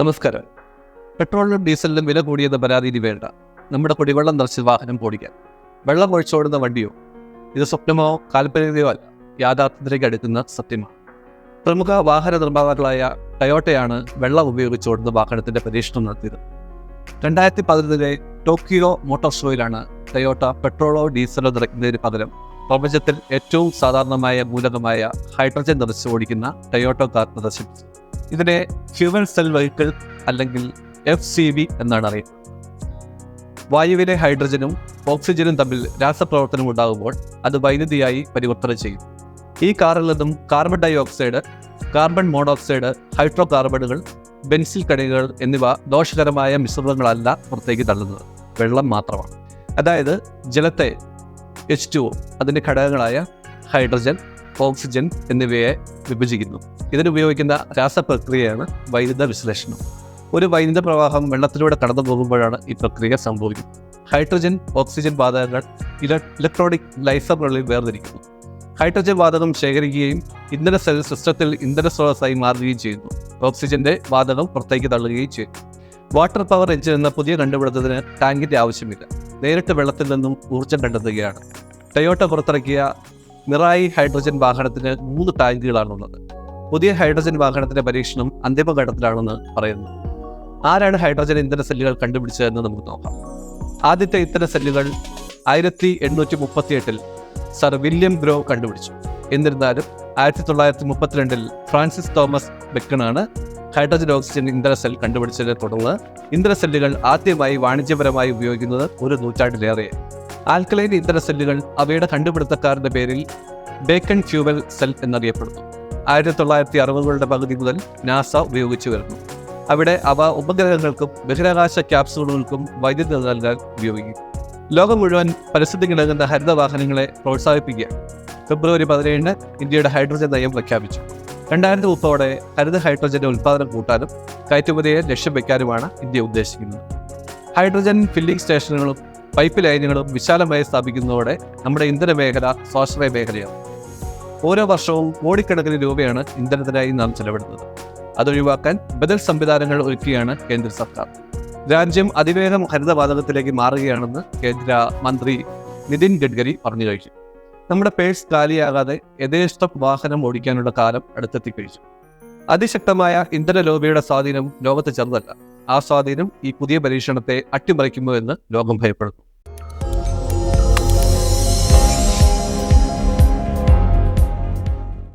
നമസ്കാരം. പെട്രോളിനും ഡീസലിനും വില കൂടിയെന്ന പരാതി ഇനി വേണ്ട. നമ്മുടെ കുടിവെള്ളം നിറച്ച് വാഹനം ഓടിക്കാൻ. വെള്ളം ഒഴിച്ചോടുന്ന വണ്ടിയോ? ഇത് സ്വപ്നമോ കാൽപര്യതയോ അല്ല. യാഥാർത്ഥ്യത്തിലേക്ക് അടുക്കുന്ന സത്യമാണ്. പ്രമുഖ വാഹന നിർമ്മാതാക്കളായ ടയോട്ടയാണ് വെള്ളം ഉപയോഗിച്ചോടുന്ന വാഹനത്തിന്റെ പരീക്ഷണം നടത്തിയത്. രണ്ടായിരത്തി പതിനൊന്നിലെ ടോക്കിയോ മോട്ടോർ ഷോയിലാണ് ടയോട്ട പെട്രോളോ ഡീസലോ നിറയ്ക്കുന്നതിന് പകരം പ്രപഞ്ചത്തിൽ ഏറ്റവും സാധാരണമായ മൂലകമായ ഹൈഡ്രജൻ നിറച്ച് ഓടിക്കുന്ന ടയോട്ടോ കാർ പ്രദർശിപ്പിച്ചത്. ഇതിനെ ഹ്യൂമൻ സെൽ വെഹിക്കിൾ അല്ലെങ്കിൽ എഫ് സി വി എന്നാണ് അറിയുന്നത്. വായുവിലെ ഹൈഡ്രജനും ഓക്സിജനും തമ്മിൽ രാസപ്രവർത്തനം ഉണ്ടാകുമ്പോൾ അത് വൈദ്യുതിയായി പരിവർത്തനം ചെയ്യും. ഈ കാറിൽ നിന്നും carbon dioxide carbon monoxide ഹൈഡ്രോ കാർബണുകൾ ബെൻസിൽ കണികകൾ എന്നിവ ദോഷകരമായ മിശ്രിതങ്ങളല്ല പുറത്തേക്ക് തള്ളുന്നത്. വെള്ളം മാത്രമാണ്. അതായത് ജലത്തെ എച്ച് ടു അതിന്റെ ഘടകങ്ങളായ ഹൈഡ്രജൻ ഓക്സിജൻ എന്നിവയെ വിഭജിക്കുന്നു. ഇതിനുപയോഗിക്കുന്ന രാസപ്രക്രിയയാണ് വൈദ്യുത വിശ്ലേഷണം. ഒരു വൈദ്യുത പ്രവാഹം വെള്ളത്തിലൂടെ കടന്നു പോകുമ്പോഴാണ് ഈ പ്രക്രിയ സംഭവിക്കുന്നത്. ഹൈഡ്രജൻ ഓക്സിജൻ വാതകങ്ങൾ ഇല ഇലക്ട്രോണിക് ലൈസറുകളിൽ വേർതിരിക്കുന്നു. ഹൈഡ്രജൻ വാതകം ശേഖരിക്കുകയും ഇന്ധന സെൽ സിസ്റ്റത്തിൽ ഇന്ധന സ്രോതസ്സായി മാറുകയും ചെയ്യുന്നു. ഓക്സിജന്റെ വാതകം പുറത്തേക്ക് തള്ളുകയും ചെയ്യും. വാട്ടർ പവർ എഞ്ചിൻ എന്ന പുതിയ കണ്ടുപിടുത്തത്തിന് ടാങ്കിന്റെ ആവശ്യമില്ല. നേരിട്ട് വെള്ളത്തിൽ നിന്നും ഊർജം കണ്ടെത്തുകയാണ്. ടൊയോട്ട പുറത്തിറക്കിയ മിറായി ഹൈഡ്രജൻ വാഹനത്തിന് മൂന്ന് ടാങ്കുകളാണുള്ളത്. പുതിയ ഹൈഡ്രജൻ വാഹനത്തിന്റെ പരീക്ഷണം അന്തിമഘട്ടത്തിലാണെന്ന് പറയുന്നു. ആരാണ് ഹൈഡ്രജൻ ഇന്ധന സെല്ലുകൾ കണ്ടുപിടിച്ചതെന്ന് നമുക്ക് നോക്കാം. ആദ്യത്തെ ഇന്ധന സെല്ലുകൾ ആയിരത്തി എണ്ണൂറ്റി മുപ്പത്തി എട്ടിൽ സർ വില്യം ഗ്രോ കണ്ടുപിടിച്ചു. എന്നിരുന്നാലും ആയിരത്തി തൊള്ളായിരത്തി മുപ്പത്തിരണ്ടിൽ ഫ്രാൻസിസ് തോമസ് ബെക്കണാണ് ഹൈഡ്രജൻ ഓക്സിജൻ ഇന്ധന സെൽ കണ്ടുപിടിച്ചതിനെ തുടർന്ന് ഇന്ധന സെല്ലുകൾ ആദ്യമായി വാണിജ്യപരമായി ഉപയോഗിക്കുന്നത് ഒരു നൂറ്റാണ്ടിലേറെയായി. ആൽക്കലൈൻ ഇന്ധന സെല്ലുകൾ അവയുടെ കണ്ടുപിടുത്തക്കാരുടെ പേരിൽ ബേക്കൺ ഫ്യൂവൽ സെൽ എന്നറിയപ്പെടുന്നു. ആയിരത്തി തൊള്ളായിരത്തി അറുപതുകളുടെ പകുതി മുതൽ നാസ ഉപയോഗിച്ചു വരുന്നു. അവിടെ അവ ഉപഗ്രഹങ്ങൾക്കും ബഹിരാകാശ ക്യാപ്സൂളുകൾക്കും വൈദ്യുതി നൽകാൻ ഉപയോഗിക്കും. ലോകം മുഴുവൻ പരിസ്ഥിതി കിടങ്ങുന്ന ഹരിത വാഹനങ്ങളെ പ്രോത്സാഹിപ്പിക്കുക. ഫെബ്രുവരി പതിനേഴിന് ഇന്ത്യയുടെ ഹൈഡ്രജൻ നയം പ്രഖ്യാപിച്ചു. രണ്ടായിരത്തി മുപ്പതോടെ ഹരിത ഹൈഡ്രജന്റെ ഉൽപ്പാദനം കൂട്ടാനും കയറ്റുമതിയെ ലക്ഷ്യം വയ്ക്കാനുമാണ് ഇന്ത്യ ഉദ്ദേശിക്കുന്നത്. ഹൈഡ്രജൻ ഫില്ലിംഗ് സ്റ്റേഷനുകളും പൈപ്പ് ലൈനുകളും വിശാലമായി സ്ഥാപിക്കുന്നതോടെ നമ്മുടെ ഇന്ധന മേഖല സ്വാശ്രയ മേഖലയാണ്. ഓരോ വർഷവും കോടിക്കണക്കിന് രൂപയാണ് ഇന്ധനത്തിനായി നാം ചെലവിടുന്നത്. അതൊഴിവാക്കാൻ ബദൽ സംവിധാനങ്ങൾ ഒരുക്കുകയാണ് കേന്ദ്ര സർക്കാർ. രാജ്യം അതിവേഗം ഹരിതവാതകത്തിലേക്ക് മാറുകയാണെന്ന് കേന്ദ്ര മന്ത്രി നിതിൻ ഗഡ്കരി പറഞ്ഞു കഴിഞ്ഞു. നമ്മുടെ പേഴ്സ് കാലിയാകാതെ യഥേഷ്ടം വാഹനം ഓടിക്കാനുള്ള കാലം അടുത്തെത്തി കഴിച്ചു അതിശക്തമായ ഇന്ധന ലോബിയുടെ സ്വാധീനം ലോകത്ത് ചെറുതല്ല. ആ സ്വാധീനം ഈ പുതിയ പരീക്ഷണത്തെ അട്ടിമറിക്കുമോ എന്ന് ലോകം ഭയപ്പെടുന്നു.